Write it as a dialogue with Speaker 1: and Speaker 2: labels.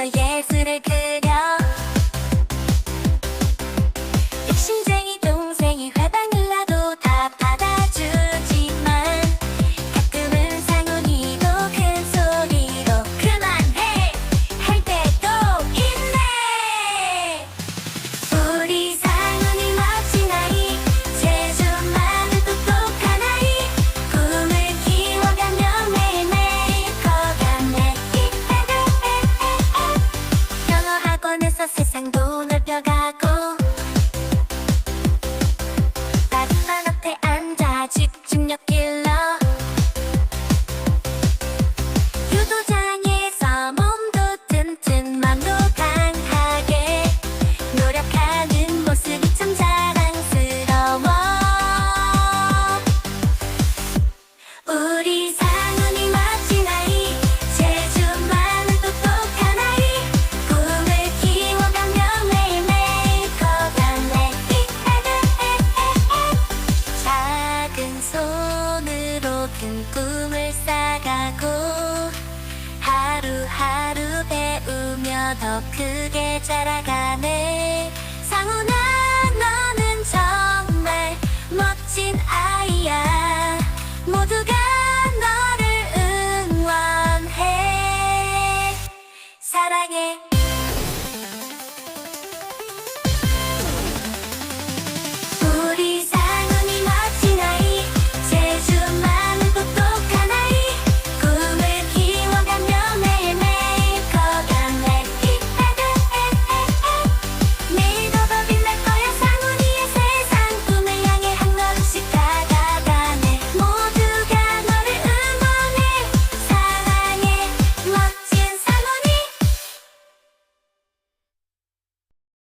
Speaker 1: 속에서 예술을 그 작은 손으로 큰 꿈을 쌓아가고 하루하루 배우며 더 크게 자라가네. 상훈아 너는 정말 멋진 아이야. 모두가 너를 응원해. 사랑해.